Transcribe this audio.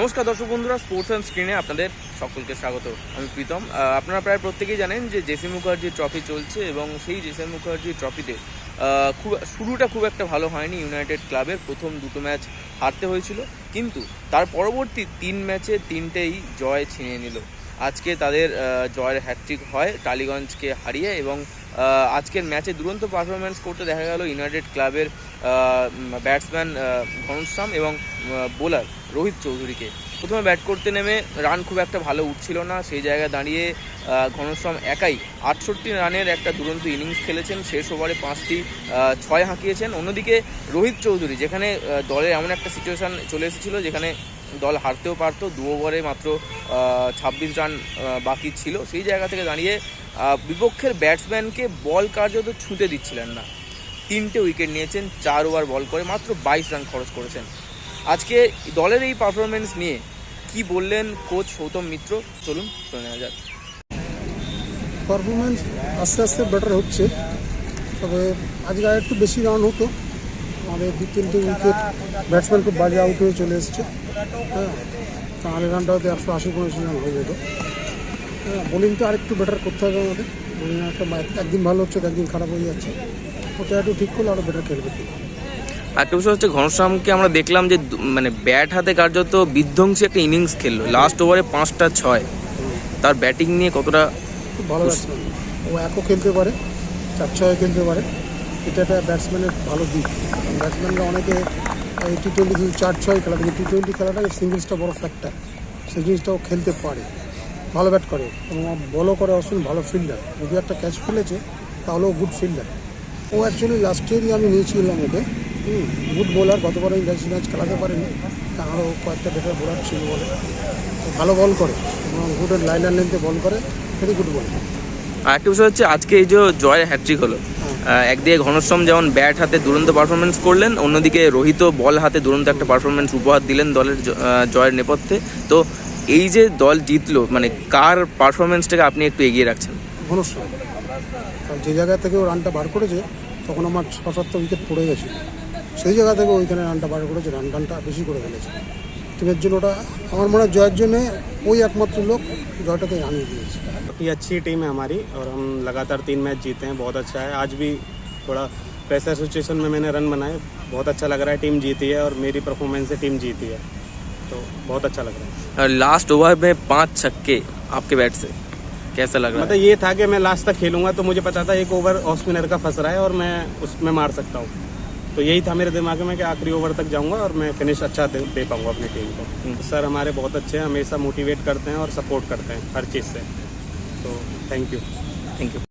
নমস্কার দর্শক বন্ধুরা স্পোর্টস অ্যান্ড স্ক্রিনে আপনাদের সকলকে স্বাগত। আমি প্রীতম। আপনারা প্রায় প্রত্যেকেই জানেন যে জেসি মুখার্জির ট্রফি চলছে এবং সেই জেসি মুখার্জির ট্রফিতে খুব, শুরুটা খুব একটা ভালো হয়নি ইউনাইটেড ক্লাবের প্রথম দুটো ম্যাচ হারতে হয়েছিল। কিন্তু তার পরবর্তী তিন ম্যাচে তিনটেই জয় ছিনিয়ে নিল। আজকে তাদের জয়ের হ্যাট্রিক হয় টালিগঞ্জকে হারিয়ে এবং আজকের ম্যাচে দুরন্ত পারফরমেন্স করতে দেখা গেল ইউনাইটেড ক্লাবের ব্যাটসম্যান ঘনশ্যাম এবং বোলার রোহিত চৌধুরীকে। প্রথমে ব্যাট করতে নেমে রান খুব একটা ভালো উঠছিল না। সেই জায়গায় দাঁড়িয়ে ঘনশ্যাম একাই আটষট্টি রানের একটা দুরন্ত ইনিংস খেলেছেন। শেষ ওভারে পাঁচটি ছয় হাঁকিয়েছেন। অন্যদিকে রোহিত চৌধুরী, যেখানে দলের এমন একটা সিচুয়েশন চলে এসেছিল যেখানে দল হারতেও পারতো। দু ওভারে মাত্র ছাব্বিশ রান বাকি ছিল। সেই জায়গা থেকে দাঁড়িয়ে বিপক্ষের ব্যাটসম্যানকে বল কার্যত ছুঁতে দিচ্ছিলেন না। তিনটে উইকেট নিয়েছেন, চার ওভার বল করে মাত্র বাইশ রান খরচ করেছেন। আজকে দলের এই পারফরমেন্স নিয়ে কি বললেন কোচ সৌতম মিত্র? চলুন শুনে নেওয়া যাক। পারফরমেন্স আস্তে আস্তে বেটার হচ্ছে। তবে আজকে আর একটু বেশি রান হতো। আমাদের দু তিনটে উইকেট ব্যাটসম্যান খুব বাজে আউট হয়ে চলে এসছে। হ্যাঁ তাহলে রানটা হয়তো একশো আশি পঁয়ষট্টি রান হয়ে যেত। হ্যাঁ বোলিংটা আরেকটু বেটার করতে হবে আমাদের। বোলিং একটা একদিন ভালো হচ্ছে একদিন খারাপ হয়ে যাচ্ছে। ওটা একটু ঠিক করলে আরও বেটার খেলবে। একটা বিষয় হচ্ছে ঘনশ্যামকে আমরা দেখলাম যে মানে ব্যাট হাতে কার্যত বিধ্বংসী একটা ইনিংস খেললো। লাস্ট ওভারে পাঁচটা ছয়। তার ব্যাটিং নিয়ে কতটা খুব ভালো ব্যাটসম্যান ও একও খেলতে পারে চার ছয় খেলতে পারে। এটা একটা ব্যাটসম্যানের ভালো দিক। ব্যাটসম্যানরা অনেকে এই টি টোয়েন্টি শুধু চার ছয় খেলা থেকে টি টোয়েন্টি খেলাটা সিঙ্গেলসটা বড় ফ্যাক্টর সেই জিনিসটাও খেলতে পারে। ভালো ব্যাট করে। এবং বলও করে অসুন ভালো ফিল্ডার যদি একটা ক্যাচ ফেলেছে তাহলেও গুড ফিল্ডার ও অ্যাকচুয়ালি লাস্ট ইয়ারই আমি নিয়েছিলাম ওকে। গুড বোলার গতবার আমি ম্যাচ ম্যাচ খেলাতে পারিনি আরও কয়েকটা বেটার বোলার ছিল বলে। ভালো বল করে এবং গুড লাইনার লেন্থে বল করে ভেরি গুড বল আর একটা বিষয় হচ্ছে আজকে এই যে জয়ের হ্যাট্রিক হলো একদিকে ঘনশ্যাম যেমন ব্যাট হাতে দুরন্ত পারফরমেন্স করলেন অন্যদিকে রোহিত বল হাতে দুরন্ত একটা পারফরমেন্স উপহার দিলেন দলের জয়ের নেপথ্যে। তো এই যে দল জিতলো মানে কার পারফরমেন্সটাকে আপনি একটু এগিয়ে রাখছেন? ঘনশ্যাম। যে জায়গা থেকে ও রানটা বার করেছে তখন আমার ছ সাতটা উইকেট পড়ে গেছে। সেই জায়গা থেকে ওইখানে রানটা বার করেছে রান রানটা বেশি করে ফেলেছে টিমের জন্য ওটা আমার মনে হয় জয়ের জন্যে ওই একমাত্র লোক জয়টাকে আনিয়ে দিয়েছে काफ़ी अच्छी टीम है हमारी और हम लगातार तीन मैच जीते हैं बहुत अच्छा है आज भी थोड़ा प्रेशर सिचुएशन में मैंने रन बनाए बहुत अच्छा लग रहा है टीम जीती है और मेरी परफॉर्मेंस से टीम जीती है तो बहुत अच्छा लग रहा है लास्ट ओवर में पांच छक्के आपके बैट से कैसा लग रहा है मतलब ये था कि मैं लास्ट तक खेलूंगा तो मुझे पता था एक ओवर ऑफ स्पिनर का फंस रहा है और मैं उसमें मार सकता हूँ तो यही था मेरे दिमाग में कि आखिरी ओवर तक जाऊँगा और मैं फिनिश अच्छा दे, दे पाऊँगा अपनी टीम को। हम्म। तो सर हमारे बहुत अच्छे हैं हमेशा मोटिवेट करते हैं और सपोर्ट करते हैं हर चीज़ से। तो थैंक यू थैंक यू